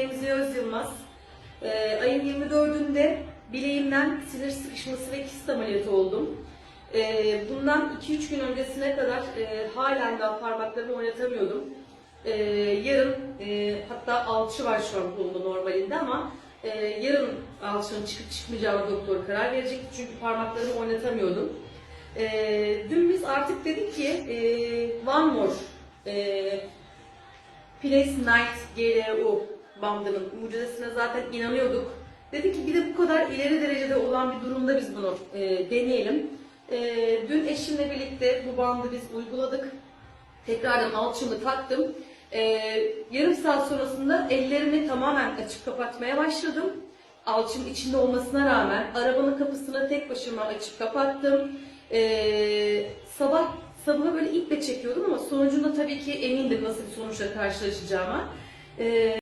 Remzi Öz Yılmaz. Ee, ayın 24'ünde bileğimden sinir sıkışması ve kist ameliyatı oldum. Ee, bundan 2-3 gün öncesine kadar e, halen daha parmaklarımı oynatamıyordum. Ee, yarın e, hatta alçı var şu an kolumda normalinde ama e, yarın alçının çıkıp çıkmayacağına doktor karar verecekti çünkü parmaklarımı oynatamıyordum. Ee, dün biz artık dedik ki e, one more e, Place Night GLU bandının mucizesine zaten inanıyorduk. Dedik ki bir de bu kadar ileri derecede olan bir durumda biz bunu e, deneyelim. E, dün eşimle birlikte bu bandı biz uyguladık. Tekrardan alçımı taktım. E, yarım saat sonrasında ellerimi tamamen açıp kapatmaya başladım. Alçım içinde olmasına rağmen arabanın kapısını tek başıma açıp kapattım. E, sabah sabahı böyle iple çekiyordum ama sonucunda tabii ki emindim nasıl bir sonuçla karşılaşacağıma. E,